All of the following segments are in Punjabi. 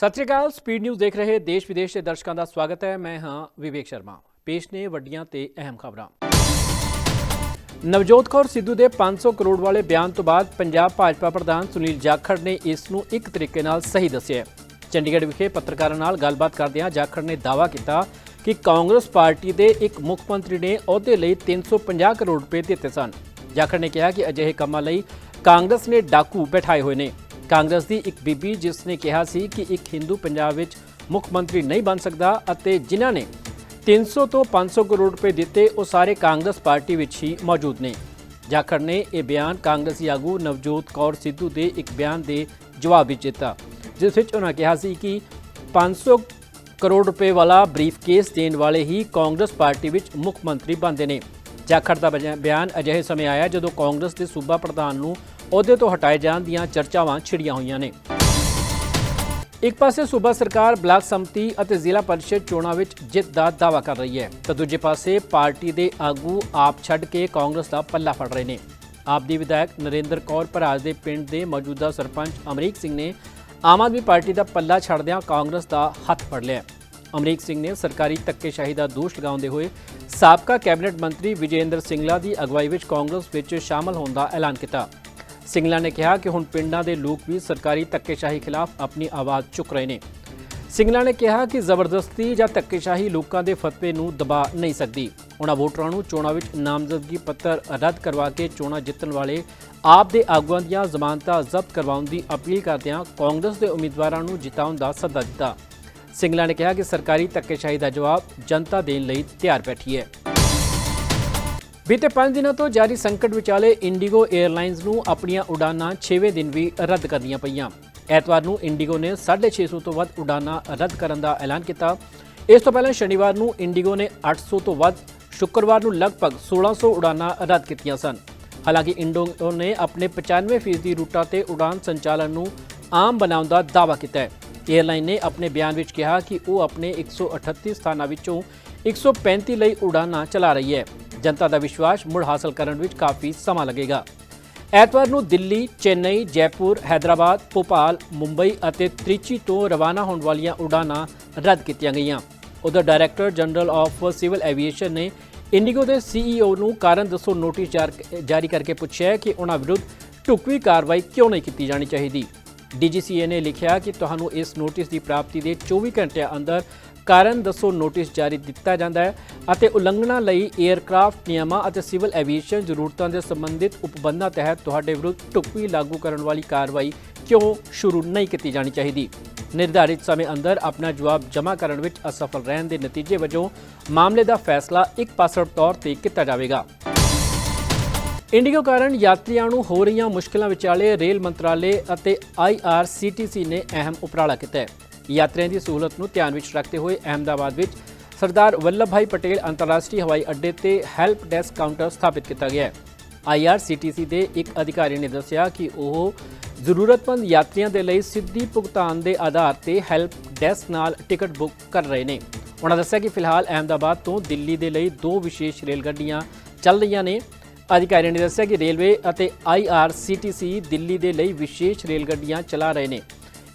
ਸਤਿ ਸ਼੍ਰੀ ਅਕਾਲ, ਸਪੀਡ ਨਿਊਜ਼ ਦੇਖ ਰਹੇ ਦੇਸ਼ ਵਿਦੇਸ਼ ਦੇ ਦਰਸ਼ਕਾਂ ਦਾ ਸਵਾਗਤ ਹੈ। ਮੈਂ ਹਾਂ ਵਿਵੇਕ ਸ਼ਰਮਾ। ਪੇਸ਼ ਨੇ ਵੱਡੀਆਂ ਤੇ ਅਹਿਮ ਖਬਰਾਂ। ਨਵਜੋਤ ਕੌਰ ਸਿੱਧੂ ਦੇ 500 ਕਰੋੜ ਵਾਲੇ ਬਿਆਨ ਤੋਂ ਬਾਅਦ ਪੰਜਾਬ ਭਾਜਪਾ ਪ੍ਰਧਾਨ ਸੁਨੀਲ ਜਾਖੜ ਨੇ ਇਸ ਨੂੰ ਇੱਕ ਤਰੀਕੇ ਨਾਲ ਸਹੀ ਦੱਸਿਆ ਚੰਡੀਗੜ੍ਹ ਵਿਖੇ ਪੱਤਰਕਾਰਾਂ ਨਾਲ ਗੱਲਬਾਤ ਕਰਦਿਆਂ ਜਾਖੜ ਨੇ ਦਾਅਵਾ ਕੀਤਾ ਕਿ ਕਾਂਗਰਸ ਪਾਰਟੀ ਦੇ ਇੱਕ ਮੁੱਖ ਮੰਤਰੀ ਨੇ ਅਹੁਦੇ ਲਈ 350 ਕਰੋੜ ਰੁਪਏ ਦਿੱਤੇ ਸਨ। ਜਾਖੜ ਨੇ ਕਿਹਾ ਕਿ ਅਜਿਹੇ ਕੰਮਾਂ ਲਈ ਕਾਂਗਰਸ ਨੇ ਡਾਕੂ ਬਿਠਾਏ ਹੋਏ ਨੇ। ਕਾਂਗਰਸ ਦੀ ਇੱਕ ਬੀਬੀ ਜਿਸ ਨੇ ਕਿਹਾ ਸੀ ਕਿ ਇੱਕ ਹਿੰਦੂ ਪੰਜਾਬ ਵਿੱਚ ਮੁੱਖ ਮੰਤਰੀ ਨਹੀਂ ਬਣ ਸਕਦਾ ਅਤੇ ਜਿਨ੍ਹਾਂ ਨੇ 300 ਤੋਂ 500 ਕਰੋੜ ਰੁਪਏ ਦਿੱਤੇ, ਉਹ ਸਾਰੇ ਕਾਂਗਰਸ ਪਾਰਟੀ ਵਿੱਚ ਹੀ ਮੌਜੂਦ ਨੇ। ਜਾਖੜ ਨੇ ਇਹ ਬਿਆਨ ਕਾਂਗਰਸੀ ਆਗੂ ਨਵਜੋਤ ਕੌਰ ਸਿੱਧੂ ਦੇ ਇੱਕ ਬਿਆਨ ਦੇ ਜਵਾਬ ਵਿੱਚ ਦਿੱਤਾ, ਜਿਸ ਵਿੱਚ ਉਹਨਾਂ ਕਿਹਾ ਸੀ ਕਿ 500 ਕਰੋੜ ਰੁਪਏ ਵਾਲਾ ਬਰੀਫਕੇਸ ਦੇਣ ਵਾਲੇ ਹੀ ਕਾਂਗਰਸ ਪਾਰਟੀ ਵਿੱਚ ਮੁੱਖ ਮੰਤਰੀ ਬਣਦੇ ਨੇ। ਜਾਖੜ ਦਾ ਬਜਾ- ਬਿਆਨ ਅਜਿਹੇ ਸਮੇਂ ਆਇਆ ਜਦੋਂ ਕਾਂਗਰਸ ਦੇ ਸੂਬਾ ਪ੍ਰਧਾਨ ਨੂੰ ਅਹੁਦੇ ਤੋਂ ਹਟਾਏ ਜਾਣ ਦੀਆਂ ਚਰਚਾਵਾਂ ਛਿੜੀਆਂ ਹੋਈਆਂ ਨੇ। ਇੱਕ ਪਾਸੇ ਸੂਬਾ ਸਰਕਾਰ ਬਲਾਕ ਸੰਮਤੀ ਅਤੇ ਜ਼ਿਲ੍ਹਾ ਪਰਿਸ਼ਦ ਚੋਣਾਂ ਵਿੱਚ ਜਿੱਤ ਦਾ ਦਾਅਵਾ ਕਰ ਰਹੀ ਹੈ ਤਾਂ ਦੂਜੇ ਪਾਸੇ ਪਾਰਟੀ ਦੇ ਆਗੂ ਆਪ ਛੱਡ ਕੇ ਕਾਂਗਰਸ ਦਾ ਪੱਲਾ ਫੜ ਰਹੇ ਨੇ। ਆਪ ਦੀ ਵਿਧਾਇਕ ਨਰਿੰਦਰ ਕੌਰ ਭਰਾਜ ਦੇ ਪਿੰਡ ਦੇ ਮੌਜੂਦਾ ਸਰਪੰਚ ਅਮਰੀਕ ਸਿੰਘ ਨੇ ਆਮ ਆਦਮੀ ਪਾਰਟੀ ਦਾ ਪੱਲਾ ਛੱਡਦਿਆਂ ਕਾਂਗਰਸ ਦਾ ਹੱਥ ਫੜ ਲਿਆ। ਅਮਰੀਕ ਸਿੰਘ ਨੇ ਸਰਕਾਰੀ ਧੱਕੇਸ਼ਾਹੀ ਦਾ ਦੋਸ਼ ਲਗਾਉਂਦੇ ਹੋਏ ਸਾਬਕਾ ਕੈਬਨਿਟ ਮੰਤਰੀ ਵਿਜੇਂਦਰ ਸਿੰਗਲਾ ਦੀ ਅਗਵਾਈ ਵਿੱਚ ਕਾਂਗਰਸ ਵਿੱਚ ਸ਼ਾਮਲ ਹੋਣ ਦਾ ਐਲਾਨ ਕੀਤਾ। ਸਿੰਗਲਾ ਨੇ ਕਿਹਾ ਕਿ ਹੁਣ ਪਿੰਡਾਂ ਦੇ ਲੋਕ ਵੀ ਸਰਕਾਰੀ ਧੱਕੇਸ਼ਾਹੀ ਖਿਲਾਫ ਆਪਣੀ ਆਵਾਜ਼ ਚੁੱਕ ਰਹੇ ਨੇ। ਸਿੰਗਲਾ ਨੇ ਕਿਹਾ ਕਿ ਜ਼ਬਰਦਸਤੀ ਜਾਂ ਧੱਕੇਸ਼ਾਹੀ ਲੋਕਾਂ ਦੇ ਫਤਵੇ ਨੂੰ ਦਬਾ ਨਹੀਂ ਸਕਦੀ। ਉਹਨਾਂ ਵੋਟਰਾਂ ਨੂੰ ਚੋਣਾਂ ਵਿੱਚ ਨਾਮਜ਼ਦਗੀ ਪੱਤਰ ਰੱਦ ਕਰਵਾ ਕੇ ਚੋਣਾਂ ਜਿੱਤਣ ਵਾਲੇ ਆਪ ਦੇ ਆਗੂਆਂ ਦੀਆਂ ਜ਼ਮਾਨਤਾਂ ਜ਼ਬਤ ਕਰਵਾਉਣ ਦੀ ਅਪੀਲ ਕਰਦਿਆਂ ਕਾਂਗਰਸ ਦੇ ਉਮੀਦਵਾਰਾਂ ਨੂੰ ਜਿਤਾਉਣ ਦਾ ਸੱਦਾ ਦਿੱਤਾ। ਸਿੰਗਲਾ ਨੇ ਕਿਹਾ ਕਿ ਸਰਕਾਰੀ ਧੱਕੇਸ਼ਾਹੀ ਦਾ ਜਵਾਬ ਜਨਤਾ ਦੇਣ ਲਈ ਤਿਆਰ ਬੈਠੀ ਹੈ। ਬੀਤੇ 5 ਦਿਨਾਂ ਤੋਂ ਜਾਰੀ ਸੰਕਟ ਵਿਚਾਲੇ ਇੰਡੀਗੋ 에ਅਰਲਾਈਨਸ ਨੂੰ ਆਪਣੀਆਂ ਉਡਾਨਾਂ 6ਵੇਂ ਦਿਨ ਵੀ ਰੱਦ ਕਰਨੀਆਂ ਪਈਆਂ। ਐਤਵਾਰ ਨੂੰ ਇੰਡੀਗੋ ਨੇ 650 ਤੋਂ ਵੱਧ ਉਡਾਨਾਂ ਰੱਦ ਕਰਨ ਦਾ ਐਲਾਨ ਕੀਤਾ। ਇਸ ਤੋਂ ਪਹਿਲਾਂ ਸ਼ਨੀਵਾਰ ਨੂੰ ਇੰਡੀਗੋ ਨੇ 800 ਤੋਂ ਵੱਧ, ਸ਼ੁੱਕਰਵਾਰ ਨੂੰ ਲਗਭਗ 1600 ਉਡਾਨਾਂ ਰੱਦ ਕੀਤੀਆਂ ਸਨ। ਹਾਲਾਂਕਿ ਇੰਡੀਗੋ ਨੇ ਆਪਣੇ 95% ਰੂਟਾਂ ਤੇ ਉਡਾਨ ਸੰਚਾਲਨ ਨੂੰ ਆਮ ਬਣਾਉਣ ਦਾ ਦਾਅਵਾ ਕੀਤਾ ਹੈ। 에ਅਰਲਾਈਨ ਨੇ ਆਪਣੇ ਬਿਆਨ ਵਿੱਚ ਕਿਹਾ ਕਿ ਉਹ ਆਪਣੇ 138 ਸਥਾਨਾਂ ਵਿੱਚੋਂ 135 ਲਈ ਉਡਾਨਾਂ ਚਲਾ ਰਹੀ ਹੈ। ਜਨਤਾ ਦਾ ਵਿਸ਼ਵਾਸ ਮੁੜ ਹਾਸਲ ਕਰਨ ਵਿੱਚ ਕਾਫੀ ਸਮਾਂ ਲੱਗੇਗਾ ਐਤਵਾਰ ਨੂੰ ਦਿੱਲੀ, ਚੇਨਈ, ਜੈਪੁਰ, ਹੈਦਰਾਬਾਦ, ਭੋਪਾਲ, ਮੁੰਬਈ ਅਤੇ ਤ੍ਰਿਚੀ ਤੋਂ ਰਵਾਨਾ ਹੋਣ ਵਾਲੀਆਂ ਉਡਾਨਾਂ ਰੱਦ ਕੀਤੀਆਂ ਗਈਆਂ। ਉਧਰ director general of civil aviation ਨੇ ਇੰਡੀਗੋ ਦੇ ਸੀਈਓ ਨੂੰ ਕਾਰਨ ਦੱਸੋ ਨੋਟਿਸ ਜਾਰ- ਜਾਰੀ ਕਰਕੇ ਪੁੱਛਿਆ ਕਿ ਉਹਨਾਂ ਵਿਰੁੱਧ ਢੁਕਵੀਂ ਕਾਰਵਾਈ ਕਿਉਂ ਨਹੀਂ ਕੀਤੀ ਜਾਣੀ ਚਾਹੀਦੀ। ਡੀਜੀਸੀਏ ਨੇ ਲਿਖਿਆ ਕਿ ਤੁਹਾਨੂੰ ਇਸ ਨੋਟਿਸ ਦੀ ਪ੍ਰਾਪਤੀ ਦੇ 24 ਘੰਟਿਆਂ ਅੰਦਰ ਕਾਰਨ ਦੱਸੋ ਨੋਟਿਸ ਜਾਰੀ ਦਿੱਤਾ ਜਾਂਦਾ ਹੈ ਅਤੇ ਉਲੰਘਣਾ ਲਈ 에ਅਰਕ੍ਰਾਫਟ ਨਿਯਮਾਂ ਅਤੇ ਸਿਵਲ ਐਵੀਏਸ਼ਨ ਜ਼ਰੂਰਤਾਂ ਦੇ ਸੰਬੰਧਿਤ ਉਪਬੰਧਾਂ ਤਹਿਤ ਤੁਹਾਡੇ ਵਿਰੁੱਧ ਢੁਕਵੀਂ ਲਾਗੂ ਕਰਨ ਵਾਲੀ ਕਾਰਵਾਈ ਕਿਉਂ ਸ਼ੁਰੂ ਨਹੀਂ ਕੀਤੀ ਜਾਣੀ ਚਾਹੀਦੀ? ਨਿਰਧਾਰਿਤ ਸਮੇਂ ਅੰਦਰ ਆਪਣਾ ਜਵਾਬ ਜਮ੍ਹਾਂ ਕਰਨ ਵਿੱਚ ਅਸਫਲ ਰਹਿਣ ਦੇ ਨਤੀਜੇ ਵਜੋਂ ਮਾਮਲੇ ਦਾ ਫੈਸਲਾ ਇੱਕ ਪਾਸੜ ਤੌਰ ਤੇ ਕੀਤਾ ਜਾਵੇਗਾ। ਇੰਡੀਗੋ ਕਾਰਨ ਯਾਤਰੀਆਂ ਨੂੰ ਹੋ ਰਹੀਆਂ ਮੁਸ਼ਕਲਾਂ ਵਿਚਾਲੇ ਰੇਲ ਮੰਤਰਾਲੇ ਅਤੇ ਆਈਆਰਸੀਟੀਸੀ ਨੇ ਅਹਿਮ ਉਪਰਾਲਾ ਕੀਤਾ ਹੈ। ਯਾਤਰੀਆਂ ਦੀ ਸਹੂਲਤ ਨੂੰ ਧਿਆਨ ਵਿੱਚ ਰੱਖਦੇ ਹੋਏ ਅਹਿਮਦਾਬਾਦ ਵਿੱਚ ਸਰਦਾਰ ਵੱਲਭ ਭਾਈ ਪਟੇਲ ਅੰਤਰਰਾਸ਼ਟਰੀ ਹਵਾਈ ਅੱਡੇ ਤੇ ਹੈਲਪ ਡੈਸਕ ਕਾਊਂਟਰ ਸਥਾਪਿਤ ਕੀਤਾ ਗਿਆ ਹੈ। ਆਈਆਰਸੀਟੀਸੀ ਦੇ ਇੱਕ ਅਧਿਕਾਰੀ ਨੇ ਦੱਸਿਆ ਕਿ ਉਹ ਜ਼ਰੂਰਤਮੰਦ ਯਾਤਰੀਆਂ ਦੇ ਲਈ ਸਿੱਧੀ ਭੁਗਤਾਨ ਦੇ ਆਧਾਰ ਤੇ ਹੈਲਪ ਡੈਸਕ ਨਾਲ ਟਿਕਟ ਬੁੱਕ ਕਰ ਰਹੇ ਨੇ। ਉਹਨਾਂ ਦੱਸਿਆ ਕਿ ਫਿਲਹਾਲ ਅਹਿਮਦਾਬਾਦ ਤੋਂ ਦਿੱਲੀ ਦੇ ਲਈ ਦੋ ਵਿਸ਼ੇਸ਼ ਰੇਲ ਗੱਡੀਆਂ ਚੱਲ ਰਹੀਆਂ ਨੇ। ਅਧਿਕਾਰੀ ਨੇ ਦੱਸਿਆ ਕਿ ਰੇਲਵੇ ਅਤੇ ਆਈਆਰਸੀਟੀਸੀ ਦਿੱਲੀ ਦੇ ਲਈ ਵਿਸ਼ੇਸ਼ ਰੇਲ ਗੱਡੀਆਂ ਚਲਾ ਰਹੇ ਨੇ।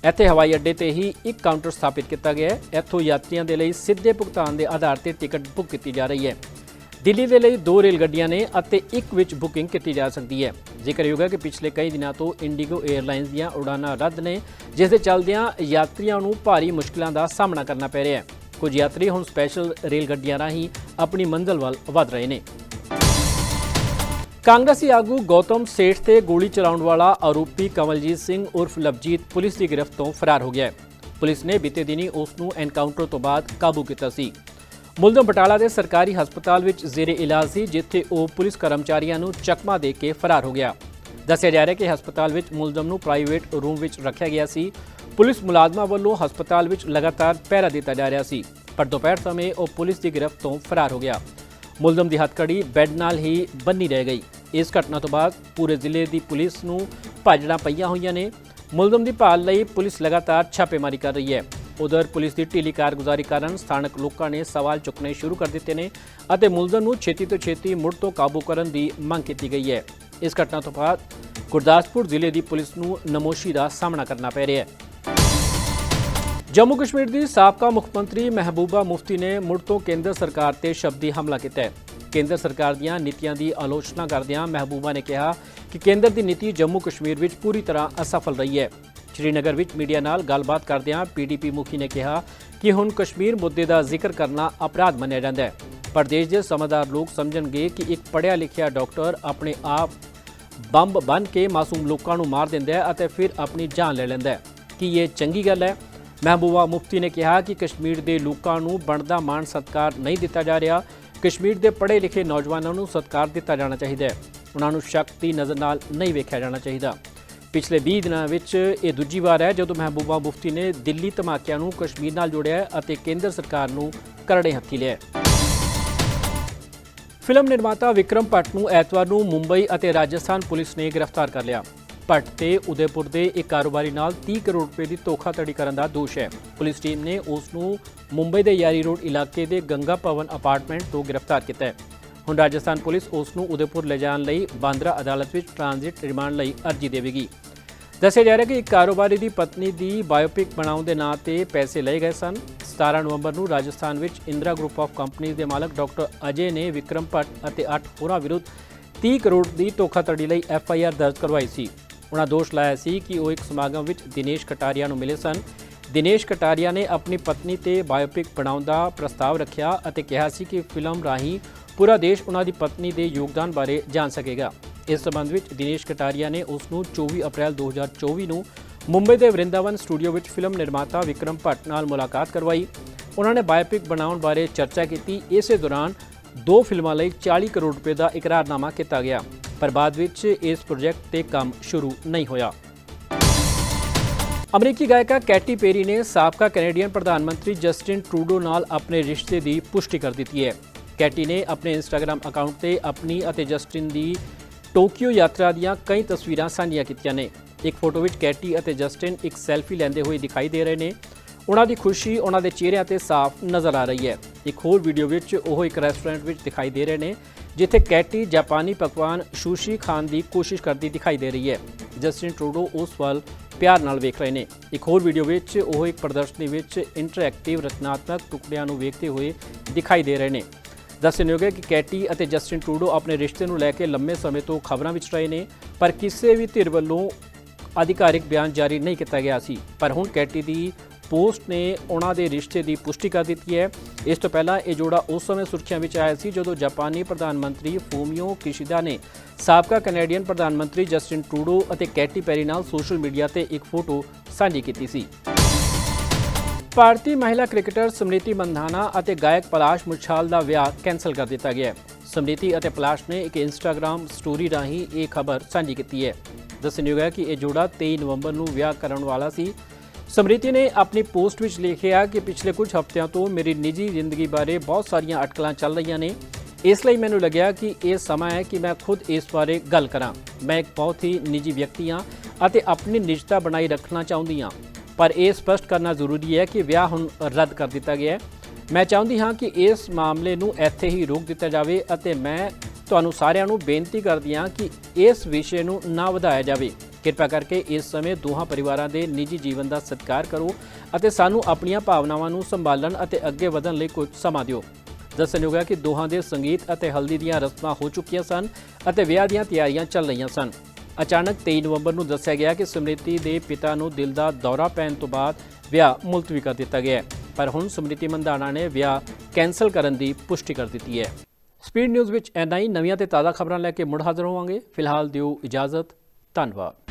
ਇੱਥੇ ਹਵਾਈ ਅੱਡੇ ਤੇ ਹੀ ਇੱਕ ਕਾਊਂਟਰ ਸਥਾਪਿਤ ਕੀਤਾ ਗਿਆ ਹੈ। ਇੱਥੋਂ ਯਾਤਰੀਆਂ ਦੇ ਲਈ ਸਿੱਧੇ ਭੁਗਤਾਨ ਦੇ ਆਧਾਰ ਤੇ ਟਿਕਟ ਬੁੱਕ ਕੀਤੀ ਜਾ ਰਹੀ ਹੈ। ਦਿੱਲੀ ਦੇ ਲਈ ਦੋ ਰੇਲ ਗੱਡੀਆਂ ਨੇ ਅਤੇ ਇੱਕ ਵਿੱਚ ਬੁਕਿੰਗ ਕੀਤੀ ਜਾ ਸਕਦੀ ਹੈ। ਜ਼ਿਕਰਯੋਗ ਹੈ ਕਿ ਪਿਛਲੇ ਕਈ ਦਿਨਾਂ ਤੋਂ ਇੰਡੀਗੋ 에ਅਰਲਾਈਨਸ ਦੀਆਂ ਉਡਾਨਾਂ ਰੱਦ ਨੇ, ਜਿਸ ਦੇ ਚੱਲਦਿਆਂ ਯਾਤਰੀਆਂ ਨੂੰ ਭਾਰੀ ਮੁਸ਼ਕਲਾਂ ਦਾ ਸਾਹਮਣਾ ਕਰਨਾ ਪੈ ਰਿਹਾ ਹੈ। ਕੁਝ ਯਾਤਰੀ ਹੁਣ ਸਪੈਸ਼ਲ ਰੇਲ ਗੱਡੀਆਂ ਰਾਹੀਂ ਆਪਣੀ ਮੰਜ਼ਿਲ ਵੱਲ ਵਧ ਰਹੇ ਨੇ। ਕਾਂਗਰਸੀ ਆਗੂ ਗੌਤਮ ਸੇਠ ਤੇ ਗੋਲੀ ਚਲਾਉਣ ਵਾਲਾ ਆਰੋਪੀ ਕਮਲਜੀਤ ਸਿੰਘ ਉਰਫ ਲਵਜੀਤ ਪੁਲਿਸ ਦੀ ਗ੍ਰਿਫਤ ਤੋਂ ਫਰਾਰ ਹੋ ਗਿਆ ਹੈ। ਪੁਲਿਸ ਨੇ ਬੀਤੇ ਦਿਨੀ ਉਸ ਨੂੰ ਐਨਕਾਊਂਟਰ ਤੋਂ ਬਾਅਦ ਕਾਬੂ ਕੀਤਾ ਸੀ। ਮੁਲਜ਼ਮ ਬਟਾਲਾ ਦੇ ਸਰਕਾਰੀ ਹਸਪਤਾਲ ਵਿੱਚ ਜ਼ੇਰੇ ਇਲਾਜ ਸੀ, ਜਿੱਥੇ ਉਹ ਪੁਲਿਸ ਕਰਮਚਾਰੀਆਂ ਨੂੰ ਚਕਮਾ ਦੇ ਕੇ ਫਰਾਰ ਹੋ ਗਿਆ। ਦੱਸਿਆ ਜਾ ਰਿਹਾ ਕਿ ਹਸਪਤਾਲ ਵਿੱਚ ਮੁਲਜ਼ਮ ਨੂੰ ਪ੍ਰਾਈਵੇਟ ਰੂਮ ਵਿੱਚ ਰੱਖਿਆ ਗਿਆ ਸੀ। ਪੁਲਿਸ ਮੁਲਾਜ਼ਮਾਂ ਵੱਲੋਂ ਹਸਪਤਾਲ ਵਿੱਚ ਲਗਾਤਾਰ ਪਹਿਰਾ ਦਿੱਤਾ ਜਾ ਰਿਹਾ ਸੀ, ਪਰ ਦੁਪਹਿਰ ਸਮੇਂ ਉਹ ਪੁਲਿਸ ਦੀ ਗ੍ਰਿਫਤ ਤੋਂ ਫਰਾਰ ਹੋ ਗਿਆ। ਮੁਲਜ਼ਮ ਦੀ ਹੱਥਕੜੀ ਬੈੱਡ ਨਾਲ ਹੀ ਬੰਨੀ ਰਹਿ ਗਈ। ਇਸ ਘਟਨਾ ਤੋਂ ਬਾਅਦ ਪੂਰੇ ਜ਼ਿਲ੍ਹੇ ਦੀ ਪੁਲਿਸ ਨੂੰ ਭਾਜੜਾਂ ਪਈਆਂ ਹੋਈਆਂ ਨੇ। ਮੁਲਜ਼ਮ ਦੀ ਭਾਲ ਲਈ ਪੁਲਿਸ ਲਗਾਤਾਰ ਛਾਪੇਮਾਰੀ ਕਰ ਰਹੀ ਹੈ। ਉਧਰ ਪੁਲਿਸ ਦੀ ਢਿੱਲੀ ਕਾਰਗੁਜ਼ਾਰੀ ਕਾਰਨ ਸਥਾਨਕ ਲੋਕਾਂ ਨੇ ਸਵਾਲ ਚੁੱਕਣੇ ਸ਼ੁਰੂ ਕਰ ਦਿੱਤੇ ਨੇ ਅਤੇ ਮੁਲਜ਼ਮ ਨੂੰ ਛੇਤੀ ਤੋਂ ਛੇਤੀ ਮੁੜ ਤੋਂ ਕਾਬੂ ਕਰਨ ਦੀ ਮੰਗ ਕੀਤੀ ਗਈ ਹੈ। ਇਸ ਘਟਨਾ ਤੋਂ ਬਾਅਦ ਗੁਰਦਾਸਪੁਰ ਜ਼ਿਲ੍ਹੇ ਦੀ ਪੁਲਿਸ ਨੂੰ ਨਮੋਸ਼ੀ ਦਾ ਸਾਹਮਣਾ ਕਰਨਾ ਪੈ ਰਿਹਾ ਹੈ। ਜੰਮੂ ਕਸ਼ਮੀਰ ਦੀ ਸਾਬਕਾ ਮੁੱਖ ਮੰਤਰੀ ਮਹਿਬੂਬਾ ਮੁਫਤੀ ਨੇ ਮੁੜ ਤੋਂ ਕੇਂਦਰ ਸਰਕਾਰ ਤੇ ਸ਼ਬਦੀ ਹਮਲਾ ਕੀਤਾ ਹੈ। ਕੇਂਦਰ ਸਰਕਾਰ ਦੀਆਂ ਨੀਤੀਆਂ ਦੀ ਆਲੋਚਨਾ ਕਰਦਿਆਂ ਮਹਿਬੂਬਾ ਨੇ ਕਿਹਾ ਕਿ ਕੇਂਦਰ ਦੀ ਨੀਤੀ ਜੰਮੂ ਕਸ਼ਮੀਰ ਵਿੱਚ ਪੂਰੀ ਤਰ੍ਹਾਂ ਅਸਫਲ ਰਹੀ ਹੈ। ਸ਼੍ਰੀਨਗਰ ਵਿੱਚ ਮੀਡੀਆ ਨਾਲ ਗੱਲਬਾਤ ਕਰਦਿਆਂ ਪੀਡੀਪੀ ਮੁਖੀ ਨੇ ਕਿਹਾ ਕਿ ਹੁਣ ਕਸ਼ਮੀਰ ਮੁੱਦੇ ਦਾ ਜ਼ਿਕਰ ਕਰਨਾ ਅਪਰਾਧ ਮੰਨਿਆ ਜਾਂਦਾ ਹੈ। ਪਰ ਦੇਸ਼ ਦੇ ਸਮਝਦਾਰ ਲੋਕ ਸਮਝਣਗੇ ਕਿ ਇੱਕ ਪੜ੍ਹਿਆ ਲਿਖਿਆ ਡਾਕਟਰ ਆਪਣੇ ਆਪ ਬੰਬ ਬਨ ਕੇ ਮਾਸੂਮ ਲੋਕਾਂ ਨੂੰ ਮਾਰ ਦਿੰਦਾ ਹੈ ਅਤੇ ਫਿਰ ਆਪਣੀ ਜਾਨ ਲੈ ਲੈਂਦਾ ਹੈ। ਕੀ ਇਹ ਚੰਗੀ ਗੱਲ ਹੈ? ਮਹਿਬੂਬਾ ਮੁਫਤੀ ਨੇ ਕਿਹਾ ਕਿ ਕਸ਼ਮੀਰ ਦੇ ਲੋਕਾਂ ਨੂੰ ਬਣਦਾ ਮਾਣ ਸਤਕਾਰ ਨਹੀਂ ਦਿੱਤਾ ਜਾ ਰਿਹਾ। ਕਸ਼ਮੀਰ ਦੇ ਪੜ੍ਹੇ ਲਿਖੇ ਨੌਜਵਾਨਾਂ ਨੂੰ ਸਤਿਕਾਰ ਦਿੱਤਾ ਜਾਣਾ ਚਾਹੀਦਾ ਹੈ। ਉਹਨਾਂ ਨੂੰ ਸ਼ੱਕ ਦੀ ਨਜ਼ਰ ਨਾਲ ਨਹੀਂ ਵੇਖਿਆ ਜਾਣਾ ਚਾਹੀਦਾ। ਪਿਛਲੇ 20 ਦਿਨਾਂ ਵਿੱਚ ਇਹ ਦੂਜੀ ਵਾਰ ਹੈ ਜਦੋਂ ਮਹਿਬੂਬਾ ਮੁਫਤੀ ਨੇ ਦਿੱਲੀ ਧਮਾਕਿਆਂ ਨੂੰ ਕਸ਼ਮੀਰ ਨਾਲ ਜੋੜਿਆ ਅਤੇ ਕੇਂਦਰ ਸਰਕਾਰ ਨੂੰ ਕਰੜੇ ਹੱਥੀ ਲਿਆ ਫਿਲਮ ਨਿਰਮਾਤਾ ਵਿਕਰਮ ਭੱਟ ਨੂੰ ਐਤਵਾਰ ਨੂੰ ਮੁੰਬਈ ਅਤੇ ਰਾਜਸਥਾਨ ਪੁਲਿਸ ਨੇ ਗ੍ਰਿਫਤਾਰ ਕਰ ਲਿਆ। ਭੱਟ ਤੇ ਉਦੈਪੁਰ ਦੇ ਇੱਕ ਕਾਰੋਬਾਰੀ ਨਾਲ 30 ਕਰੋੜ ਰੁਪਏ ਦੀ ਧੋਖਾਧੜੀ ਕਰਨ ਦਾ ਦੋਸ਼ ਹੈ। ਪੁਲਿਸ ਟੀਮ ਨੇ ਉਸ ਨੂੰ ਮੁੰਬਈ ਦੇ ਯਾਰੀ ਰੋਡ ਇਲਾਕੇ ਦੇ ਗੰਗਾ ਭਵਨ ਅਪਾਰਟਮੈਂਟ ਤੋਂ ਗ੍ਰਿਫਤਾਰ ਕੀਤਾ ਹੈ। ਹੁਣ ਰਾਜਸਥਾਨ ਪੁਲਿਸ ਉਸ ਨੂੰ ਉਦੈਪੁਰ ਲਿਜਾਣ ਲਈ ਬਾਂਦਰਾ ਅਦਾਲਤ ਵਿੱਚ ਟ੍ਰਾਂਜ਼ਿਟ ਰਿਮਾਂਡ ਲਈ ਅਰਜ਼ੀ ਦੇਵੇਗੀ। ਦੱਸਿਆ ਜਾ ਰਿਹਾ ਕਿ ਇੱਕ ਕਾਰੋਬਾਰੀ ਦੀ ਪਤਨੀ ਦੀ ਬਾਇਓਪਿਕ ਬਣਾਉਣ ਦੇ ਨਾਂ ਤੇ ਪੈਸੇ ਲਏ ਗਏ ਸਨ। 17 ਨਵੰਬਰ ਨੂੰ ਰਾਜਸਥਾਨ ਵਿੱਚ ਇੰਦਰਾ ਗਰੁੱਪ ਆਫ ਕੰਪਨੀਆਂ ਦੇ ਮਾਲਕ ਡਾਕਟਰ ਅਜੇ ਨੇ ਵਿਕਰਮ ਭੱਟ ਅਤੇ 8 ਹੋਰਾਂ ਵਿਰੁੱਧ 30 ਕਰੋੜ ਦੀ ਧੋਖਾਧੜੀ ਲਈ ਐਫ ਆਈ ਆਰ ਦਰਜ ਕਰਵਾਈ ਸੀ। ਉਹਨਾਂ ਦੋਸ਼ ਲਾਇਆ ਸੀ ਕਿ ਉਹ ਇੱਕ ਸਮਾਗਮ ਵਿੱਚ ਦਿਨੇਸ਼ ਕਟਾਰੀਆ ਨੂੰ ਮਿਲੇ ਸਨ। ਦਿਨੇਸ਼ ਕਟਾਰੀਆ ਨੇ ਆਪਣੀ ਪਤਨੀ ਤੇ ਬਾਇਓਪਿਕ ਬਣਾਉਣ ਦਾ ਪ੍ਰਸਤਾਵ ਰੱਖਿਆ ਅਤੇ ਕਿਹਾ ਸੀ ਕਿ ਫਿਲਮ ਰਾਹੀਂ ਪੂਰਾ ਦੇਸ਼ ਉਹਨਾਂ ਦੀ ਪਤਨੀ ਦੇ ਯੋਗਦਾਨ ਬਾਰੇ ਜਾਣ ਸਕੇਗਾ। ਇਸ ਸਬੰਧ ਵਿੱਚ ਦਿਨੇਸ਼ ਕਟਾਰੀਆ ਨੇ ਉਸ ਨੂੰ 24 ਅਪ੍ਰੈਲ 2024 ਨੂੰ ਮੁੰਬਈ ਦੇ ਵਰਿੰਦਾਵਨ ਸਟੂਡੀਓ ਵਿੱਚ ਫਿਲਮ ਨਿਰਮਾਤਾ ਵਿਕਰਮ ਭੱਟ ਨਾਲ ਮੁਲਾਕਾਤ ਕਰਵਾਈ। ਉਹਨਾਂ ਨੇ ਬਾਇਓਪਿਕ ਬਣਾਉਣ ਬਾਰੇ ਚਰਚਾ ਕੀਤੀ। ਇਸੇ ਦੌਰਾਨ ਦੋ ਫਿਲਮਾਂ ਲਈ 40 ਕਰੋੜ ਰੁਪਏ ਦਾ ਇਕਰਾਰਨਾਮਾ ਕੀਤਾ ਗਿਆ। ਪਰ ਬਾਅਦ ਵਿੱਚ ਇਸ ਪ੍ਰੋਜੈਕਟ ਤੇ ਕੰਮ ਸ਼ੁਰੂ ਨਹੀਂ ਹੋਇਆ। ਅਮਰੀਕੀ ਗਾਇਕਾ ਕੈਟੀ ਪੇਰੀ ਨੇ ਸਾਬਕਾ ਕੈਨੇਡੀਅਨ ਪ੍ਰਧਾਨ ਮੰਤਰੀ ਜਸਟਿਨ ਟਰੂਡੋ ਨਾਲ ਆਪਣੇ ਰਿਸ਼ਤੇ ਦੀ ਪੁਸ਼ਟੀ ਕਰ ਦਿੱਤੀ ਹੈ। ਕੈਟੀ ਨੇ ਆਪਣੇ ਇੰਸਟਾਗ੍ਰam ਅਕਾਊਂਟ ਤੇ ਆਪਣੀ ਅਤੇ ਜਸਟਿਨ ਦੀ ਟੋਕੀਓ ਯਾਤਰਾ ਦੀਆਂ ਕਈ ਤਸਵੀਰਾਂ ਸਾਂਝੀਆਂ ਕੀਤੀਆਂ ਨੇ। ਇੱਕ ਫੋਟੋ ਵਿੱਚ ਕੈਟੀ ਅਤੇ ਜਸਟਿਨ ਇੱਕ ਸੈਲਫੀ ਲੈਂਦੇ ਹੋਏ ਦਿਖਾਈ ਦੇ ਰਹੇ ਨੇ। ਉਹਨਾਂ ਦੀ ਖੁਸ਼ੀ ਉਹਨਾਂ ਦੇ ਚਿਹਰਿਆਂ ਤੇ ਸਾਫ਼ ਨਜ਼ਰ ਆ ਰਹੀ ਹੈ। ਇੱਕ ਹੋਰ ਵੀਡੀਓ ਵਿੱਚ ਉਹ ਇੱਕ ਰੈਸਟੋਰੈਂਟ ਵਿੱਚ ਦਿਖਾਈ ਦੇ ਰਹੇ ਨੇ ਜਿੱਥੇ ਕੈਟੀ ਜਾਪਾਨੀ ਪਕਵਾਨ ਸ਼ੂਸ਼ੀ ਖਾਣ ਦੀ ਕੋਸ਼ਿਸ਼ ਕਰਦੀ ਦਿਖਾਈ ਦੇ ਰਹੀ ਹੈ। ਜਸਟਿਨ ਟਰੂਡੋ ਉਸ ਵੱਲ ਪਿਆਰ ਨਾਲ ਵੇਖ ਰਹੇ ਨੇ। ਇੱਕ ਹੋਰ ਵੀਡੀਓ ਵਿੱਚ ਉਹ ਇੱਕ ਪ੍ਰਦਰਸ਼ਨੀ ਵਿੱਚ ਇੰਟਰੈਕਟਿਵ ਰਚਨਾਤਮਕ ਟੁਕੜਿਆਂ ਨੂੰ ਵੇਖਦੇ ਹੋਏ ਦਿਖਾਈ ਦੇ ਰਹੇ ਨੇ। ਦੱਸਣਯੋਗ ਹੈ ਕਿ ਕੈਟੀ ਅਤੇ ਜਸਟਿਨ ਟਰੂਡੋ ਆਪਣੇ ਰਿਸ਼ਤੇ ਨੂੰ ਲੈ ਕੇ ਲੰਮੇ ਸਮੇਂ ਤੋਂ ਖਬਰਾਂ ਵਿੱਚ ਰਹੇ ਨੇ, ਪਰ ਕਿਸੇ ਵੀ ਧਿਰ ਵੱਲੋਂ ਅਧਿਕਾਰਿਕ ਬਿਆਨ ਜਾਰੀ ਨਹੀਂ ਕੀਤਾ ਗਿਆ ਸੀ। ਪਰ ਹੁਣ ਕੈਟੀ ਦੀ ਪੋਸਟ ਨੇ ਉਹਨਾਂ ਦੇ ਰਿਸ਼ਤੇ ਦੀ ਪੁਸ਼ਟੀ ਕਰ ਦਿੱਤੀ ਹੈ। ਇਸ ਤੋਂ ਪਹਿਲਾਂ ਇਹ ਜੋੜਾ ਉਸ ਸਮੇਂ ਸੁਰਖੀਆਂ ਵਿੱਚ ਆਇਆ ਸੀ ਜਦੋਂ ਜਾਪਾਨੀ ਪ੍ਰਧਾਨ ਮੰਤਰੀ ਫੂਮੀਓ ਕਿਸ਼ੀਦਾ ਨੇ ਸਾਬਕਾ ਕੈਨੇਡੀਅਨ ਪ੍ਰਧਾਨ ਮੰਤਰੀ ਜਸਟਿਨ ਟਰੂਡੋ ਅਤੇ ਕੈਟੀ ਪੈਰੀ ਨਾਲ ਸੋਸ਼ਲ ਮੀਡੀਆ ਤੇ ਇੱਕ ਫੋਟੋ ਸਾਂਝੀ ਕੀਤੀ ਸੀ। ਭਾਰਤੀ ਮਹਿਲਾ ਕ੍ਰਿਕਟਰ ਸਮ੍ਰਿਤੀ ਮੰਧਾਨਾ ਅਤੇ ਗਾਇਕ ਪਲਾਸ਼ ਮੁਛਾਲ ਦਾ ਵਿਆਹ ਕੈਂਸਲ ਕਰ ਦਿੱਤਾ ਗਿਆ ਹੈ। ਸਮ੍ਰਿਤੀ ਅਤੇ ਪਲਾਸ਼ ਨੇ ਇੱਕ ਇੰਸਟਾਗ੍ਰam ਸਟੋਰੀ ਰਾਹੀਂ ਇਹ ਖਬਰ ਸਾਂਝੀ ਕੀਤੀ ਹੈ। ਦੱਸਣਯੋਗ ਹੈ ਕਿ ਇਹ ਜੋੜਾ 23 ਨਵੰਬਰ ਨੂੰ ਵਿਆਹ ਕਰਨ ਵਾਲਾ ਸੀ ਸਮ੍ਰਿਤੀ ਨੇ ਆਪਣੀ ਪੋਸਟ ਵਿੱਚ ਲਿਖਿਆ ਕਿ ਪਿਛਲੇ ਕੁਝ ਹਫ਼ਤਿਆਂ ਤੋਂ ਮੇਰੀ ਨਿੱਜੀ ਜ਼ਿੰਦਗੀ ਬਾਰੇ ਬਹੁਤ ਸਾਰੀਆਂ ਅਟਕਲਾਂ ਚੱਲ ਰਹੀਆਂ ਨੇ। ਇਸ ਲਈ ਮੈਨੂੰ ਲੱਗਿਆ ਕਿ ਇਹ ਸਮਾਂ ਹੈ ਕਿ ਮੈਂ ਖੁਦ ਇਸ ਬਾਰੇ ਗੱਲ ਕਰਾਂ। ਮੈਂ ਇੱਕ ਬਹੁਤ ਹੀ ਨਿੱਜੀ ਵਿਅਕਤੀ ਹਾਂ ਅਤੇ ਆਪਣੀ ਨਿਜਤਾ ਬਣਾਈ ਰੱਖਣਾ ਚਾਹੁੰਦੀ ਹਾਂ। ਪਰ ਇਹ ਸਪਸ਼ਟ ਕਰਨਾ ਜ਼ਰੂਰੀ ਹੈ ਕਿ ਵਿਆਹ ਹੁਣ ਰੱਦ ਕਰ ਦਿੱਤਾ ਗਿਆ ਹੈ। ਮੈਂ ਚਾਹੁੰਦੀ ਹਾਂ ਕਿ ਇਸ ਮਾਮਲੇ ਨੂੰ ਇੱਥੇ ਹੀ ਰੋਕ ਦਿੱਤਾ ਜਾਵੇ ਅਤੇ ਮੈਂ ਤੁਹਾਨੂੰ ਸਾਰਿਆਂ ਨੂੰ ਬੇਨਤੀ ਕਰਦੀ ਹਾਂ ਕਿ ਇਸ ਵਿਸ਼ੇ ਨੂੰ ਨਾ ਵਧਾਇਆ ਜਾਵੇ। ਕਿਰਪਾ ਕਰਕੇ ਇਸ ਸਮੇਂ ਦੋਹਾਂ ਪਰਿਵਾਰਾਂ ਦੇ ਨਿੱਜੀ ਜੀਵਨ ਦਾ ਸਤਿਕਾਰ ਕਰੋ ਅਤੇ ਸਾਨੂੰ ਆਪਣੀਆਂ ਭਾਵਨਾਵਾਂ ਨੂੰ ਸੰਭਾਲਣ ਅਤੇ ਅੱਗੇ ਵਧਣ ਲਈ ਕੁਝ ਸਮਾਂ ਦਿਓ। ਦੱਸਣਯੋਗ ਹੈ ਕਿ ਦੋਹਾਂ ਦੇ ਸੰਗੀਤ ਅਤੇ ਹਲਦੀ ਦੀਆਂ ਰਸਮਾਂ ਹੋ ਚੁੱਕੀਆਂ ਸਨ ਅਤੇ ਵਿਆਹ ਦੀਆਂ ਤਿਆਰੀਆਂ ਚੱਲ ਰਹੀਆਂ ਸਨ। ਅਚਾਨਕ 23 ਨਵੰਬਰ ਨੂੰ ਦੱਸਿਆ ਗਿਆ ਕਿ ਸਮ੍ਰਿਤੀ ਦੇ ਪਿਤਾ ਨੂੰ ਦਿਲ ਦਾ ਦੌਰਾ ਪੈਣ ਤੋਂ ਬਾਅਦ ਵਿਆਹ ਮੁਲਤਵੀ ਕਰ ਦਿੱਤਾ ਗਿਆ ਹੈ, ਪਰ ਹੁਣ ਸਮ੍ਰਿਤੀ ਮੰਦਾਨਾ ਨੇ ਵਿਆਹ ਕੈਂਸਲ ਕਰਨ ਦੀ ਪੁਸ਼ਟੀ ਕਰ ਦਿੱਤੀ ਹੈ। ਸਪੀਡ ਨਿਊਜ਼ ਵਿੱਚ ਐਨਾ ਹੀ। ਨਵੀਆਂ ਤੇ ਤਾਜ਼ਾ ਖਬਰਾਂ ਲੈ ਕੇ ਮੁੜ ਹਾਜ਼ਰ ਹੋਵਾਂਗੇ। ਫਿਲਹਾਲ ਦਿਓ ਇਜਾਜ਼ਤ। ਧੰਨਵਾਦ।